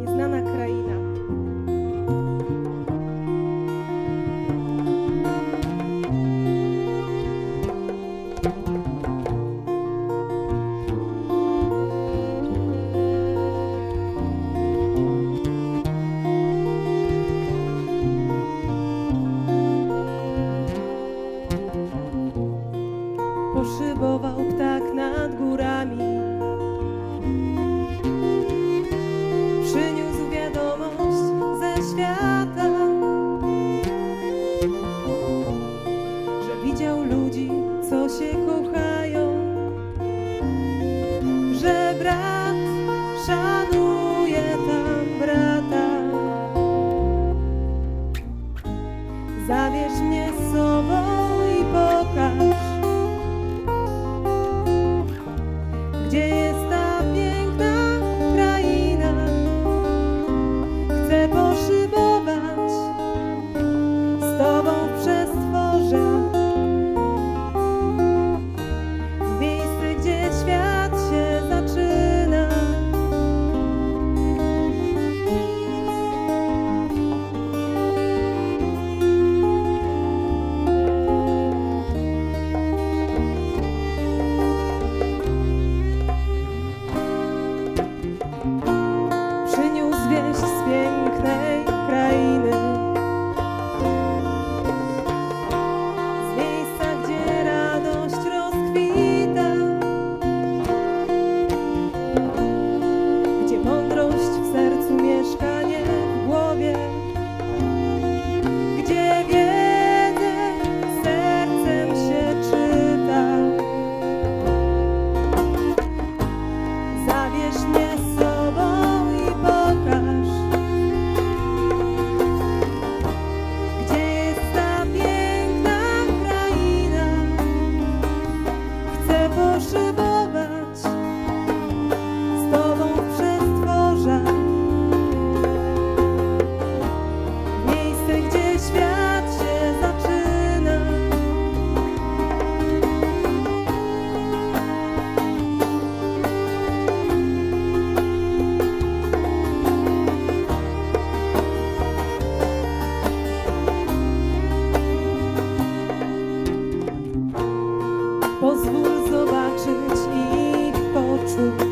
Nieznana kraina. Poszybował ptak na murami. Przyniósł wiadomość ze świata, że widział ludzi, co się kochają, że brat szanuje tam brata. Zabierz mnie z sobą. Thank you.